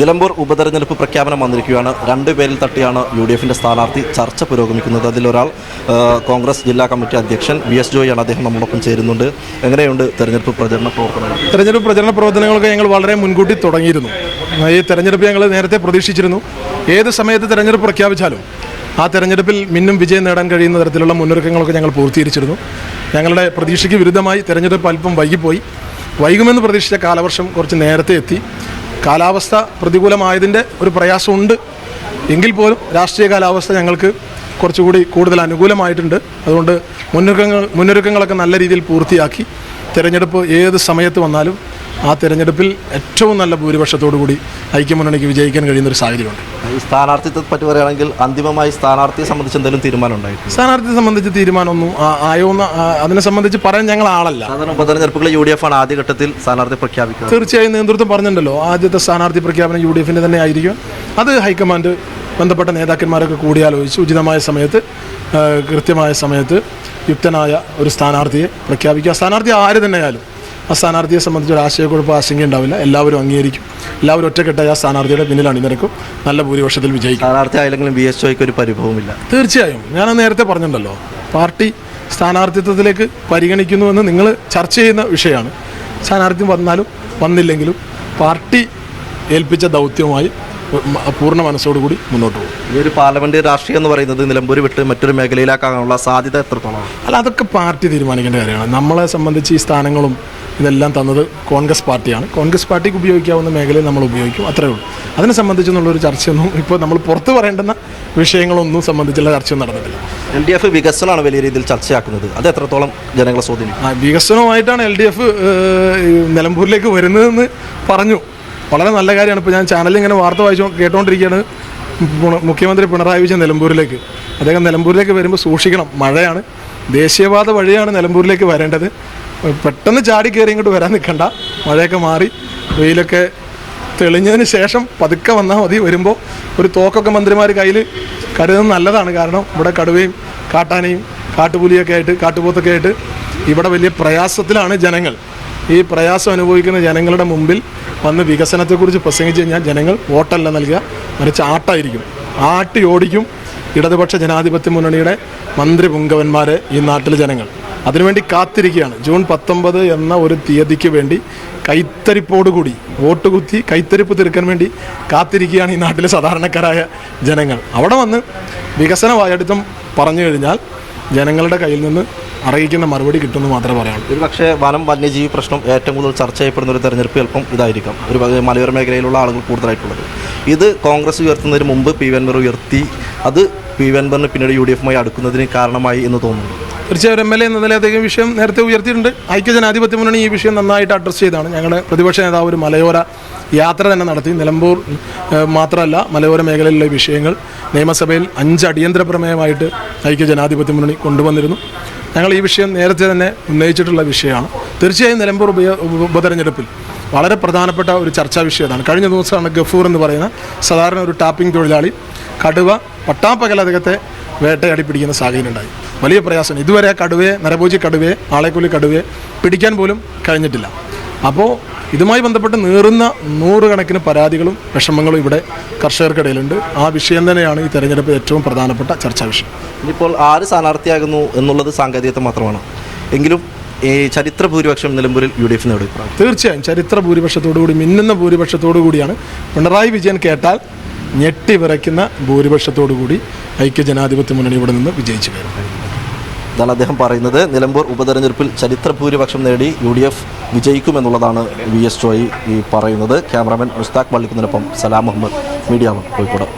നിലമ്പൂർ ഉപതെരഞ്ഞെടുപ്പ് പ്രഖ്യാപനം വന്നിരിക്കുകയാണ്. രണ്ട് പേരിൽ തട്ടിയാണ് യു ഡി എഫിന്റെ സ്ഥാനാർത്ഥി ചർച്ച പുരോഗമിക്കുന്നത്. അതിലൊരാൾ കോൺഗ്രസ് ജില്ലാ കമ്മിറ്റി അധ്യക്ഷൻ വി എസ് ആണ് അദ്ദേഹം നമ്മളൊപ്പം ചേരുന്നുണ്ട്. എങ്ങനെയുണ്ട് തെരഞ്ഞെടുപ്പ് പ്രചരണ പ്രവർത്തനങ്ങൾ തെരഞ്ഞെടുപ്പ് പ്രചരണ പ്രവർത്തനങ്ങളൊക്കെ ഞങ്ങൾ വളരെ മുൻകൂട്ടി തുടങ്ങിയിരുന്നു. ഈ തെരഞ്ഞെടുപ്പ് ഞങ്ങൾ നേരത്തെ പ്രതീക്ഷിച്ചിരുന്നു. ഏത് സമയത്ത് തെരഞ്ഞെടുപ്പ് പ്രഖ്യാപിച്ചാലും ആ തെരഞ്ഞെടുപ്പിൽ മിന്നും വിജയം നേടാൻ കഴിയുന്ന തരത്തിലുള്ള മുന്നൊരുക്കങ്ങളൊക്കെ ഞങ്ങൾ പൂർത്തീകരിച്ചിരുന്നു. ഞങ്ങളുടെ പ്രതീക്ഷയ്ക്ക് വിരുദ്ധമായി തെരഞ്ഞെടുപ്പ് അല്പം വൈകിപ്പോയി. വൈകുമെന്ന് പ്രതീക്ഷിച്ച കാലവർഷം കുറച്ച് നേരത്തെ എത്തി. കാലാവസ്ഥ പ്രതികൂലമായതിന്റെ ഒരു പ്രയാസമുണ്ട്. എങ്കിൽ പോലും രാഷ്ട്രീയ കാലാവസ്ഥ ഞങ്ങൾക്ക് കുറച്ചുകൂടി കൂടുതൽ അനുകൂലമായിട്ടുണ്ട്. അതുകൊണ്ട് മുന്നൊരുക്കങ്ങൾ മുന്നൊരുക്കങ്ങളൊക്കെ നല്ല രീതിയിൽ പൂർത്തിയാക്കി. തിരഞ്ഞെടുപ്പ് ഏത് സമയത്ത് വന്നാലും ആ തിരഞ്ഞെടുപ്പിൽ ഏറ്റവും നല്ല ഭൂരിപക്ഷത്തോടു കൂടി ഐക്യമുന്നണിക്ക് വിജയിക്കാൻ കഴിയുന്ന ഒരു സാഹചര്യമുണ്ട്. ഈ സ്ഥാനാർത്ഥിത്വത്തെ പറ്റി പറയുകയാണെങ്കിൽ അന്തിമമായി സ്ഥാനാർത്ഥിയെ സംബന്ധിച്ച് എന്തെങ്കിലും തീരുമാനം ഉണ്ടായിരുന്നു സ്ഥാനാർത്ഥിയെ സംബന്ധിച്ച് തീരുമാനമൊന്നും ആയോന്ന് അതിനെ സംബന്ധിച്ച് പറയാൻ ഞങ്ങൾ ആളല്ല. സാധാരണ യു ഡി എഫ് ആണ് ആദ്യഘട്ടത്തിൽ സ്ഥാനാർത്ഥി പ്രഖ്യാപിക്കുക. തീർച്ചയായും നേതൃത്വം പറഞ്ഞിട്ടുണ്ടല്ലോ ആദ്യത്തെ സ്ഥാനാർത്ഥി പ്രഖ്യാപനം യു ഡി എഫിന്റെ തന്നെ ആയിരിക്കും. അത് ഹൈക്കമാൻഡ് ബന്ധപ്പെട്ട നേതാക്കന്മാരൊക്കെ കൂടിയാലോചിച്ച് ഉചിതമായ സമയത്ത് കൃത്യമായ സമയത്ത് യുക്തനായ ഒരു സ്ഥാനാർത്ഥിയെ പ്രഖ്യാപിക്കുക. സ്ഥാനാർത്ഥി ആര് തന്നെയായാലും ആ സ്ഥാനാർത്ഥിയെ സംബന്ധിച്ച് ഒരു ആശയക്കുഴപ്പം ആശങ്ക ഉണ്ടാവില്ല. എല്ലാവരും അംഗീകരിക്കും. എല്ലാവരും ഒറ്റക്കെട്ടായി ആ സ്ഥാനാർത്ഥിയുടെ പിന്നിൽ അണിനിരക്കും. നല്ല ഭൂരിപക്ഷത്തിൽ വിജയിക്കും. സ്ഥാനാർത്ഥി ആയില്ലെങ്കിലും ബി എസ് ഒക്കെ ഒരു പരിഭവമില്ല. തീർച്ചയായും. ഞാൻ നേരത്തെ പറഞ്ഞിട്ടുണ്ടല്ലോ പാർട്ടി സ്ഥാനാർത്ഥിത്വത്തിലേക്ക് പരിഗണിക്കുന്നുവെന്ന് നിങ്ങൾ ചർച്ച ചെയ്യുന്ന വിഷയമാണ്. സ്ഥാനാർത്ഥി വന്നാലും വന്നില്ലെങ്കിലും പാർട്ടി ഏൽപ്പിച്ച ദൗത്യവുമായി പൂർണ മനസ്സോടുകൂടി മുന്നോട്ട് പോകും. ഈ ഒരു പാർലമെന്റ് രാഷ്ട്രീയം എന്ന് പറയുന്നത് നിലമ്പൂർ വിട്ട് മറ്റൊരു മേഖലയിലാക്കാനുള്ള സാധ്യത എത്രത്തോളം അല്ല അതൊക്കെ പാർട്ടി തീരുമാനിക്കേണ്ട കാര്യമാണ്. നമ്മളെ സംബന്ധിച്ച് ഈ സ്ഥാനങ്ങളും ഇതെല്ലാം തന്നത് കോൺഗ്രസ് പാർട്ടിയാണ്. കോൺഗ്രസ് പാർട്ടിക്ക് ഉപയോഗിക്കാവുന്ന മേഖലയിൽ നമ്മൾ ഉപയോഗിക്കും അത്രേ ഉള്ളൂ. അതിനെ സംബന്ധിച്ചെന്നുള്ളൊരു ചർച്ചയൊന്നും ഇപ്പോൾ നമ്മൾ പുറത്ത് പറയേണ്ടുന്ന വിഷയങ്ങളൊന്നും സംബന്ധിച്ചുള്ള ചർച്ചയൊന്നും നടന്നിട്ടില്ല. എൽ ഡി എഫ് വികസനമാണ് വലിയ രീതിയിൽ ചർച്ചയാക്കുന്നത്. അത് എത്രത്തോളം ജനങ്ങളെ സ്വാധീനിക്കും? വികസനവുമായിട്ടാണ് എൽ ഡി എഫ് നിലമ്പൂരിലേക്ക് വരുന്നതെന്ന് പറഞ്ഞു. വളരെ നല്ല കാര്യമാണ് ഇപ്പോൾ ഞാൻ ചാനലിൽ ഇങ്ങനെ വാർത്ത വായിച്ചു കേട്ടുകൊണ്ടിരിക്കുകയാണ് മുഖ്യമന്ത്രി പിണറായി വിജയൻ നിലമ്പൂരിലേക്ക്. അദ്ദേഹം നിലമ്പൂരിലേക്ക് വരുമ്പോൾ സൂക്ഷിക്കണം. മഴയാണ്. ദേശീയപാത വഴിയാണ് നിലമ്പൂരിലേക്ക് വരേണ്ടത്. പെട്ടെന്ന് ചാടി കയറി ഇങ്ങോട്ട് വരാൻ നിൽക്കണ്ട. മഴയൊക്കെ മാറി. വെയിലൊക്കെ തെളിഞ്ഞതിന് ശേഷം പതുക്കെ വന്നാൽ മതി. വരുമ്പോൾ ഒരു തോക്കൊക്കെ മന്ത്രിമാർ കയ്യിൽ കരുതുന്നത് നല്ലതാണ്. കാരണം ഇവിടെ കടുവയും കാട്ടാനയും കാട്ടുപുലിയൊക്കെ ആയിട്ട് കാട്ടുപോത്തൊക്കെ ആയിട്ട് ഇവിടെ വലിയ പ്രയാസത്തിലാണ് ജനങ്ങൾ. ഈ പ്രയാസം അനുഭവിക്കുന്ന ജനങ്ങളുടെ മുമ്പിൽ വന്ന് വികസനത്തെക്കുറിച്ച് പ്രസംഗിച്ച് കഴിഞ്ഞാൽ ജനങ്ങൾ വോട്ടല്ല നൽകുക. മറിച്ച് ആട്ടായിരിക്കും. ആട്ടി ഓടിക്കും ഇടതുപക്ഷ ജനാധിപത്യ മുന്നണിയുടെ മന്ത്രി പുങ്കവന്മാർ ഈ നാട്ടിലെ ജനങ്ങൾ. അതിനുവേണ്ടി കാത്തിരിക്കുകയാണ്. ജൂൺ പത്തൊമ്പത് എന്ന ഒരു തീയതിക്ക് വേണ്ടി കൈത്തരിപ്പോടുകൂടി വോട്ട് കുത്തി കൈത്തരിപ്പ് തീർക്കാൻ വേണ്ടി കാത്തിരിക്കുകയാണ് ഈ നാട്ടിലെ സാധാരണക്കാരായ ജനങ്ങൾ. അവിടെ വന്ന് വികസന വായടുത്തം പറഞ്ഞു കഴിഞ്ഞാൽ ജനങ്ങളുടെ കയ്യിൽ നിന്ന് അറിയിക്കുന്ന മറുപടി കിട്ടുമെന്ന് മാത്രമേ പറയാനുള്ളൂ. ഒരു പക്ഷേ വനം വന്യജീവി പ്രശ്നം ഏറ്റവും കൂടുതൽ ചർച്ച ചെയ്യപ്പെടുന്ന ഒരു തെരഞ്ഞെടുപ്പ് ചിലപ്പം ഇതായിരിക്കാം. ഒരു മലയോര മേഖലയിലുള്ള ആളുകൾ കൂടുതലായിട്ടുള്ളത്. ഇത് കോൺഗ്രസ് ഉയർത്തുന്നതിന് മുമ്പ് പി വി ഉയർത്തി അത് പി വി അൻവറിന് പിന്നീട് യു ഡി എഫുമായി അടുക്കുന്നതിന് കാരണമായി എന്ന് തോന്നുന്നു. തീർച്ചയായും എം എൽ എ എന്ന അദ്ദേഹം വിഷയം നേരത്തെ ഉയർത്തിയിട്ടുണ്ട്. ഐക്യജനാധിപത്യ മുന്നണി ഈ വിഷയം നന്നായിട്ട് അഡ്രസ്സ് ചെയ്താണ്. ഞങ്ങളുടെ പ്രതിപക്ഷ നേതാവ് ഒരു മലയോര യാത്ര തന്നെ നടത്തി. നിലമ്പൂർ മാത്രമല്ല മലയോര മേഖലയിലെ വിഷയങ്ങൾ നിയമസഭയിൽ അഞ്ച് അടിയന്തര പ്രമേയമായിട്ട് ഐക്യജനാധിപത്യ മുന്നണി കൊണ്ടുവന്നിരുന്നു. ഞങ്ങൾ ഈ വിഷയം നേരത്തെ തന്നെ ഉന്നയിച്ചിട്ടുള്ള വിഷയമാണ്. തീർച്ചയായും നിലമ്പൂർ ഉപ ഉപതെരഞ്ഞെടുപ്പിൽ വളരെ പ്രധാനപ്പെട്ട ഒരു ചർച്ചാ വിഷയമാണ് കഴിഞ്ഞ ദിവസമാണ് ഗഫൂർ എന്ന് പറയുന്ന സാധാരണ ഒരു ടാപ്പിംഗ് തൊഴിലാളി കടുവ പട്ടാപ്പകൽ അദ്ദേഹത്തെ വേട്ടയാടി പിടിക്കുന്ന സാഹചര്യം ഉണ്ടായി. വലിയ പ്രയാസം. ഇതുവരെ കടുവയെ നരഭോജി കടുവയെ ആളെക്കൊല്ലി കടുവയെ പിടിക്കാൻ പോലും കഴിഞ്ഞിട്ടില്ല. അപ്പോൾ ഇതുമായി ബന്ധപ്പെട്ട് നീറുന്ന നൂറുകണക്കിന് പരാതികളും വിഷമങ്ങളും ഇവിടെ കർഷകർക്കിടയിലുണ്ട്. ആ വിഷയം തന്നെയാണ് ഈ തെരഞ്ഞെടുപ്പ് ഏറ്റവും പ്രധാനപ്പെട്ട ചർച്ചാ വിഷയം. ഇപ്പോൾ ആര് സ്ഥാനാർത്ഥിയാകുന്നു എന്നുള്ളത് സാങ്കേതികത്വം മാത്രമാണ്. എങ്കിലും ഈ ചരിത്ര ഭൂരിപക്ഷം നിലമ്പൂരിൽ യു ഡി എഫിന് നേടി തീർച്ചയായും ചരിത്ര ഭൂരിപക്ഷത്തോടുകൂടി മിന്നുന്ന ഭൂരിപക്ഷത്തോടു കൂടിയാണ് പിണറായി വിജയൻ കേട്ടാൽ ഞെട്ടി വിറയ്ക്കുന്ന ഭൂരിപക്ഷത്തോടു കൂടി ഐക്യജനാധിപത്യ മുന്നണി ഇവിടെ നിന്ന് വിജയിച്ചു കയറും. ഇതാണ് അദ്ദേഹം പറയുന്നത്. നിലമ്പൂർ ഉപതെരഞ്ഞെടുപ്പിൽ ചരിത്ര ഭൂരിപക്ഷം നേടി യു ഡി എഫ് വിജയിക്കുമെന്നുള്ളതാണ് വി എസ് ജോയി ഈ പറയുന്നത്. ക്യാമറാമാൻ മുസ്താഖ് വള്ളിക്കുന്നതിനൊപ്പം സലാം മുഹമ്മദ് മീഡിയ കോഴിക്കോട്.